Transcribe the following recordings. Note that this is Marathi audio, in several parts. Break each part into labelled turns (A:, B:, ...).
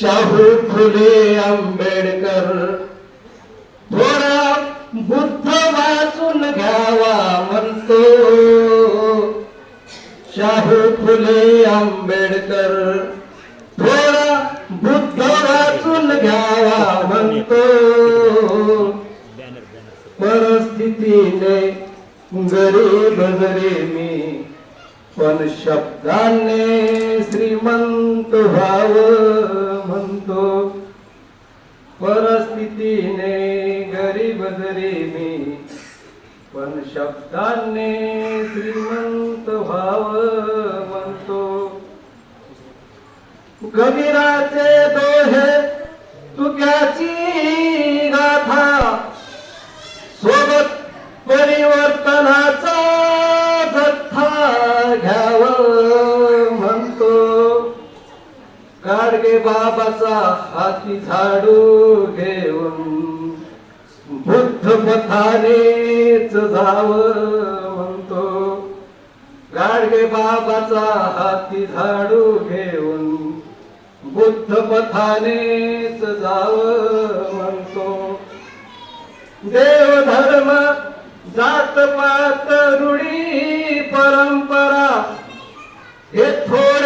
A: शाहू फुले आंबेडकर. थोडा बुद्ध वाचून घ्यावा म्हणतो. शाहू फुले आंबेडकर. थोडा बुद्ध वाचून घ्यावा म्हणतो. परिस्थितीने गरीब जरी मी पण शब्दाने श्रीमंत भाव म्हणतो. परिस्थितीने गरीब जरी मी पण शब्दाने श्रीमंत भाव म्हणतो. कबीराचे दोहे तुक्याची गाडगे बाबाचा हाती झाडू घेऊन. बुद्ध पथानेच जाव म्हणतो. गाडगे बाबाचा हाती झाडू घेऊन. बुद्ध पथानेच जाव म्हणतो. देव धर्म जात पात रूढी परंपरा. हे थोडे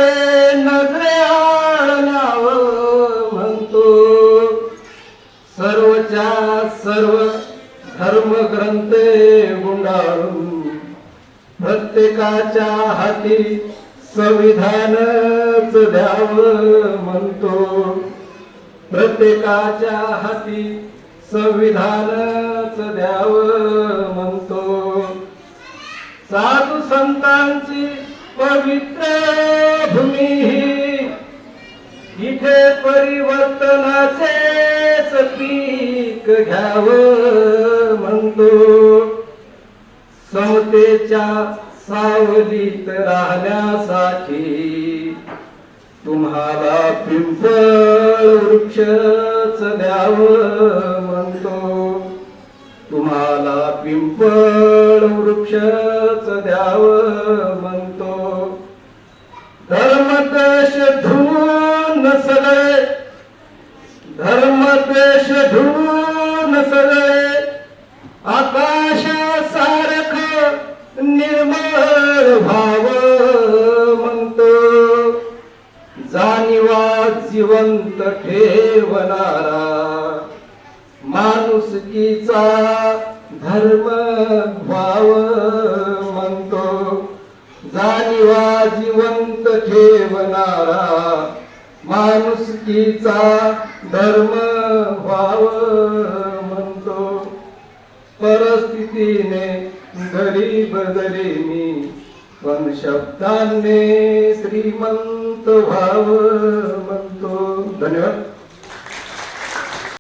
A: सर्व धर्मग्रंथे गुंडाळू प्रत्येकाच्या हाती संविधानच द्यावं म्हणतो. प्रत्येकाच्या हाती संविधानच द्याव म्हणतो. साधू संतांची पवित्र भूमी ही इथे परिवर्तनाचे एक घ्याव म्हणतो. समतेच्या सावलीत राहण्यासाठी तुम्हाला पिंपळ वृक्षच द्याव म्हणतो. तुम्हाला पिंपळ वृक्षच द्यावं म्हणतो. धर्मदेश धुवून सगळे धर्मदेश धुवून सगळे आकाशासारख निर्मळ भाव म्हणतो जाणीवा जिवंत ठेवणारा माणुसकीचा धर्म भाव म्हणतो जाणीवा जिवंत ठेवणारा माणुसकीचा धर्म भाव परिस्थितीने घरी बदले मी. पण शब्दांनी श्रीमंत व्हाव म्हणतो. धन्यवाद.